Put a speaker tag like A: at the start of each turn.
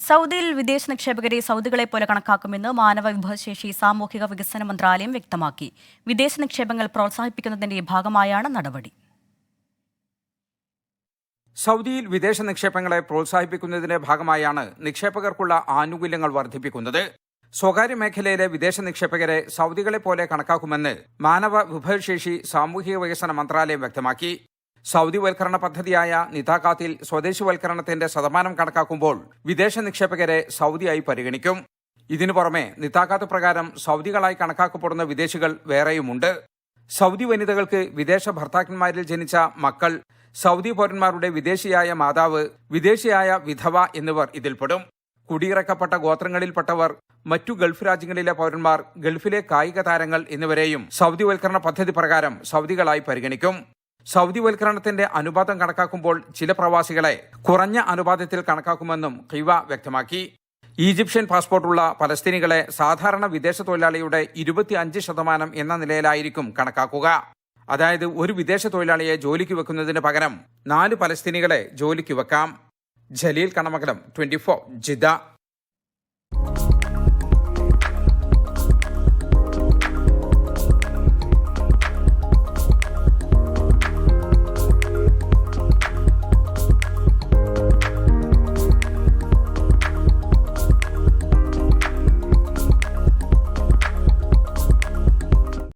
A: സൗദിയിൽ വിദേശ നിക്ഷേപകരെ സൗദികളെ പോലെ കണക്കാക്കുമെന്ന് മാനവ വിഭവശേഷി സാമൂഹിക വികസന മന്ത്രാലയം വ്യക്തമാക്കി. വിദേശ നിക്ഷേപങ്ങൾ പ്രോത്സാഹിപ്പിക്കുന്നതിന്റെ ഭാഗമായാണ് നടപടി.
B: സൗദിയിൽ വിദേശ നിക്ഷേപങ്ങളെ പ്രോത്സാഹിപ്പിക്കുന്നതിന്റെ ഭാഗമായാണ് നിക്ഷേപകർക്കുള്ള ആനുകൂല്യങ്ങൾ വർദ്ധിപ്പിക്കുന്നത്. സ്വകാര്യ മേഖലയിലെ വിദേശ നിക്ഷേപകരെ സൗദികളെ പോലെ കണക്കാക്കുമെന്ന് മാനവ വിഭവശേഷി സാമൂഹിക വികസന മന്ത്രാലയം വ്യക്തമാക്കി. സൗദിവൽക്കരണ പദ്ധതിയായ നിതാഖാത്തിൽ സ്വദേശിവൽക്കരണത്തിന്റെ ശതമാനം കണക്കാക്കുമ്പോൾ വിദേശ നിക്ഷേപകരെ സൗദിയായി പരിഗണിക്കും. ഇതിനു പുറമെ നിതാഖാത്ത് പ്രകാരം സൗദികളായി കണക്കാക്കപ്പെടുന്ന വിദേശികൾ വേറെയുമുണ്ട്. സൗദി വനിതകൾക്ക് വിദേശ ഭർത്താക്കന്മാരിൽ ജനിച്ച മക്കൾ സൗദി പൗരന്മാരുടെ വിദേശിയായ മാതാവ് വിദേശിയായ വിധവ എന്നിവർ ഇതിൽപ്പെടും. കുടിയിറക്കപ്പെട്ട ഗോത്രങ്ങളിൽപ്പെട്ടവർ മറ്റു ഗൾഫ് രാജ്യങ്ങളിലെ പൗരന്മാർ ഗൾഫിലെ കായിക താരങ്ങൾ എന്നിവരെയും സൗദിവൽക്കരണ പദ്ധതി പ്രകാരം സൗദികളായി പരിഗണിക്കും. സൗദിവൽക്കരണത്തിന്റെ അനുപാതം കണക്കാക്കുമ്പോൾ ചില പ്രവാസികളെ കുറഞ്ഞ അനുപാതത്തിൽ കണക്കാക്കുമെന്നും ഖിവ വ്യക്തമാക്കി. ഈജിപ്ഷ്യൻ പാസ്പോർട്ടുള്ള പലസ്തീനികളെ സാധാരണ വിദേശ തൊഴിലാളിയുടെ ഇരുപത്തിയഞ്ച് ശതമാനം എന്ന നിലയിലായിരിക്കും കണക്കാക്കുക. അതായത് ഒരു വിദേശ തൊഴിലാളിയെ ജോലിക്ക് വെക്കുന്നതിന് പകരം നാല് പലസ്തീനികളെ ജോലിക്ക് വെക്കാം. Jaleel Kanamakalam twenty Jeddah